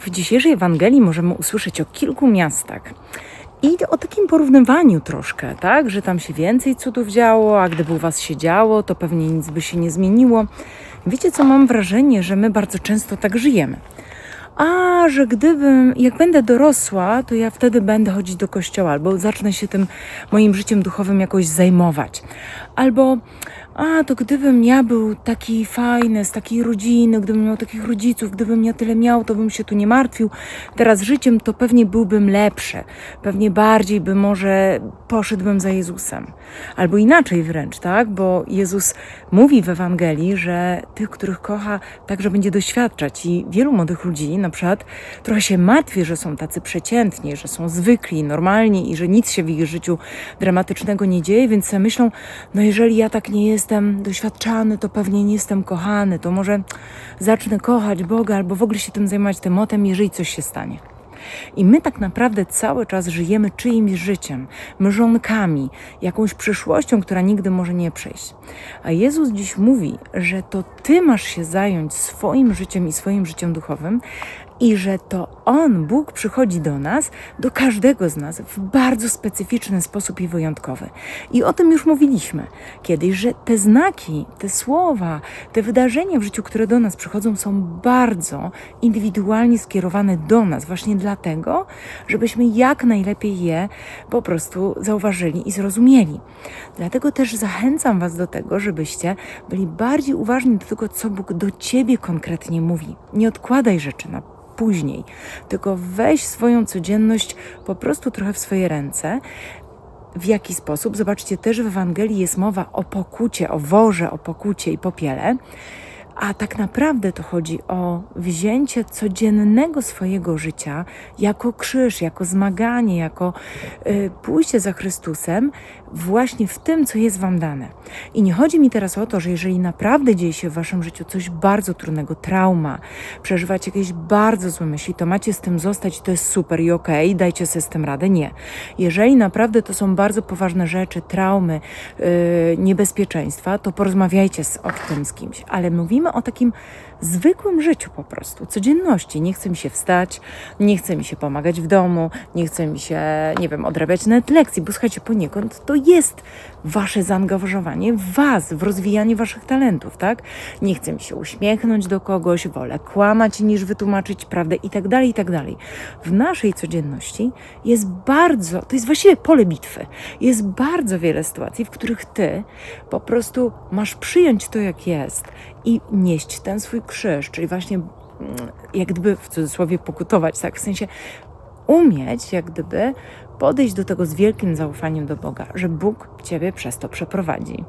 w dzisiejszej Ewangelii możemy usłyszeć o kilku miastach. I o takim porównywaniu troszkę, tak? Że tam się więcej cudów działo, a gdyby u Was się działo, to pewnie nic by się nie zmieniło. Wiecie co, mam wrażenie, że my bardzo często tak żyjemy. A, że gdybym, jak będę dorosła, to ja wtedy będę chodzić do kościoła, albo zacznę się tym moim życiem duchowym jakoś zajmować. Albo, a, to gdybym ja był taki fajny, z takiej rodziny, gdybym miał takich rodziców, gdybym ja tyle miał, to bym się tu nie martwił. Teraz życiem to pewnie byłbym lepszy. Pewnie bardziej by może poszedłbym za Jezusem. Albo inaczej wręcz, tak? Bo Jezus mówi w Ewangelii, że tych, których kocha, także będzie doświadczać. I wielu młodych ludzi na przykład trochę się martwi, że są tacy przeciętni, że są zwykli, normalni i że nic się w ich życiu dramatycznego nie dzieje, więc myślą, no jeżeli ja tak nie jestem doświadczany, to pewnie nie jestem kochany, to może zacznę kochać Boga albo w ogóle się tym zajmować tematem, jeżeli coś się stanie. I my tak naprawdę cały czas żyjemy czyimś życiem, mrzonkami, jakąś przyszłością, która nigdy może nie przejść. A Jezus dziś mówi, że to Ty masz się zająć swoim życiem i swoim życiem duchowym, i że to On, Bóg, przychodzi do nas, do każdego z nas w bardzo specyficzny sposób i wyjątkowy. I o tym już mówiliśmy kiedyś, że te znaki, te słowa, te wydarzenia w życiu, które do nas przychodzą, są bardzo indywidualnie skierowane do nas, właśnie dlatego, żebyśmy jak najlepiej je po prostu zauważyli i zrozumieli. Dlatego też zachęcam Was do tego, żebyście byli bardziej uważni do tego, co Bóg do Ciebie konkretnie mówi. Nie odkładaj rzeczy na później, tylko weź swoją codzienność po prostu trochę w swoje ręce. W jaki sposób? Zobaczcie, też w Ewangelii jest mowa o pokucie, o worze, o pokucie i popiele. A tak naprawdę to chodzi o wzięcie codziennego swojego życia jako krzyż, jako zmaganie, jako y, pójście za Chrystusem właśnie w tym, co jest Wam dane. I nie chodzi mi teraz o to, że jeżeli naprawdę dzieje się w Waszym życiu coś bardzo trudnego, trauma, przeżywacie jakieś bardzo złe myśli, to macie z tym zostać to jest super i okej, okay, dajcie sobie z tym radę. Nie. Jeżeli naprawdę to są bardzo poważne rzeczy, traumy, yy, niebezpieczeństwa, to porozmawiajcie z, o tym z kimś. Ale mówimy o takim zwykłym życiu po prostu, codzienności. Nie chce mi się wstać, nie chce mi się pomagać w domu, nie chce mi się, nie wiem, odrabiać nawet lekcji, bo słuchajcie, poniekąd to jest wasze zaangażowanie w was, w rozwijanie waszych talentów, tak? Nie chce mi się uśmiechnąć do kogoś, wolę kłamać niż wytłumaczyć prawdę i tak dalej, i tak dalej. W naszej codzienności jest bardzo, to jest właściwie pole bitwy. Jest bardzo wiele sytuacji, w których ty po prostu masz przyjąć to, jak jest i nieść ten swój krzyż, czyli właśnie mm, jak gdyby w cudzysłowie pokutować, tak? W sensie umieć, jak gdyby podejść do tego z wielkim zaufaniem do Boga, że Bóg Ciebie przez to przeprowadzi.